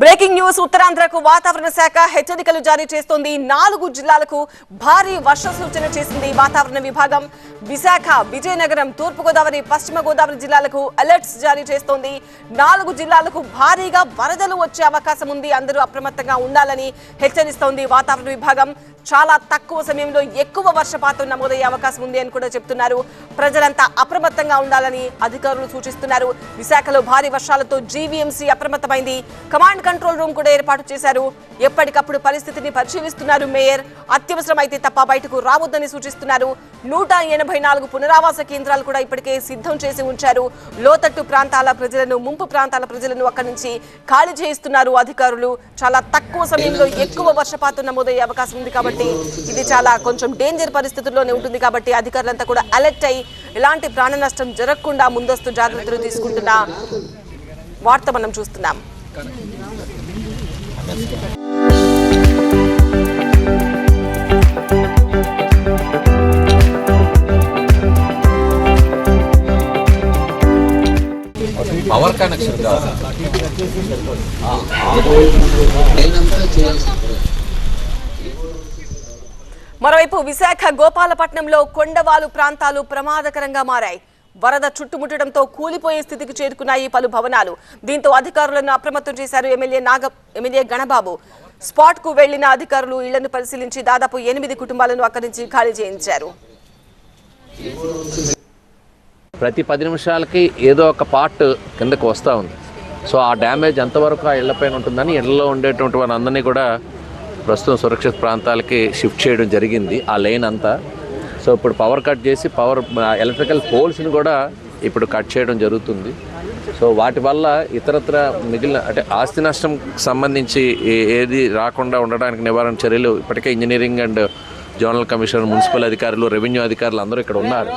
Breaking news ఉత్తరాంధ్రకు వాతావరణ శాఖ హెచ్చరికలు జారీ చేస్తోంది. నాలుగు జిల్లాలకు భారీ వర్ష సూచన చేసింది వాతావరణ విభాగం. విశాఖ విజయనగరం తూర్పుగోదావరి పశ్చిమ గోదావరి జిల్లాలకు అలర్ట్స్ జారీ చేస్తోంది. నాలుగు జిల్లాలకు భారీగా వరదలు వచ్చే అవకాశం ఉంది. అందరూ అప్రమత్తంగా ఉండాలని హెచ్చరిస్తోంది వాతావరణ విభాగం. చాలా తక్కువ సమయంలో ఎక్కువ వర్షపాతం నమోదయ్యే అవకాశం ఉంది అని కూడా చెప్తున్నారు. ప్రజలంతా అప్రమత్తంగా ఉండాలని అధికారులు సూచిస్తున్నారు. విశాఖలో భారీ వర్షాలతో జీవీఎంసీ అప్రమత్తమైంది. కమాండ్ కంట్రోల్ రూమ్ కూడా ఏర్పాటు చేశారు. ఎప్పటికప్పుడు పరిస్థితిని పరిశీలిస్తున్నారు మేయర్. అత్యవసరమైతే తప్ప బయటకు రావద్దని సూచిస్తున్నారు. నూట ఎనభై నాలుగు పునరావాస కేంద్రాలు కూడా ఇప్పటికే సిద్ధం చేసి ఉంచారు. లోతట్టు ప్రాంతాల ప్రజలను ముంపు ప్రాంతాల ప్రజలను అక్కడి నుంచి ఖాళీ చేయిస్తున్నారు అధికారులు. చాలా తక్కువ సమయంలో ఎక్కువ వర్షపాతం నమోదయ్యే అవకాశం ఉంది కాబట్టి ఇది చాలా కొంచెం డేంజర్ పరిస్థితుల్లోనే ఉంటుంది కాబట్టి అధికారులంతా కూడా అలర్ట్ అయి ఎలాంటి ప్రాణ నష్టం జరగకుండా ముందస్తు జాగ్రత్తలు తీసుకుంటున్న వార్త మనం చూస్తున్నాం. పవర్ కనెక్షన్ కావాలి మరోవైపు విశాఖ గోపాలపట్నంలో కొండవాలు ప్రాంతాలు ప్రమాదకరంగా మారాయి. వరద చుట్టుముట్టడంతో కూలిపోయే స్థితికి చేరుకున్నాయి పలు భవనాలు. దీంతో అధికారులను అప్రమత్తం చేశారు ఎమ్మెల్యే నాగ ఎమ్మెల్యే గణబాబు. స్పాట్కు వెళ్ళిన అధికారులు ఇళ్ళను పరిశీలించి దాదాపు ఎనిమిది కుటుంబాలను అక్కడి నుంచి ఖాళీ చేయించారు. ప్రతి పది నిమిషాలకి ఏదో ఒక పార్ట్ కిందకు వస్తూ ఉంది. సో ఆ డ్యామేజ్ ఎంతవరకు ఆ ఇళ్ళపైన ఉంటుందని ఇళ్ళలో ఉండేటువంటి వారందరినీ కూడా ప్రస్తుతం సురక్షిత ప్రాంతాలకి షిఫ్ట్ చేయడం జరిగింది. ఆ లైన్ అంతా సో ఇప్పుడు పవర్ కట్ చేసి పవర్ ఎలక్ట్రికల్ పోల్స్ని కూడా ఇప్పుడు కట్ చేయడం జరుగుతుంది. సో వాటి వల్ల ఇతరత్ర మిగిలిన అంటే ఆస్తి నష్టం సంబంధించి ఏది రాకుండా ఉండడానికి నివారణ చర్యలు ఇప్పటికే engineering and zonal commissioner municipal అధికారులు రెవెన్యూ అధికారులు అందరూ ఇక్కడ ఉన్నారు.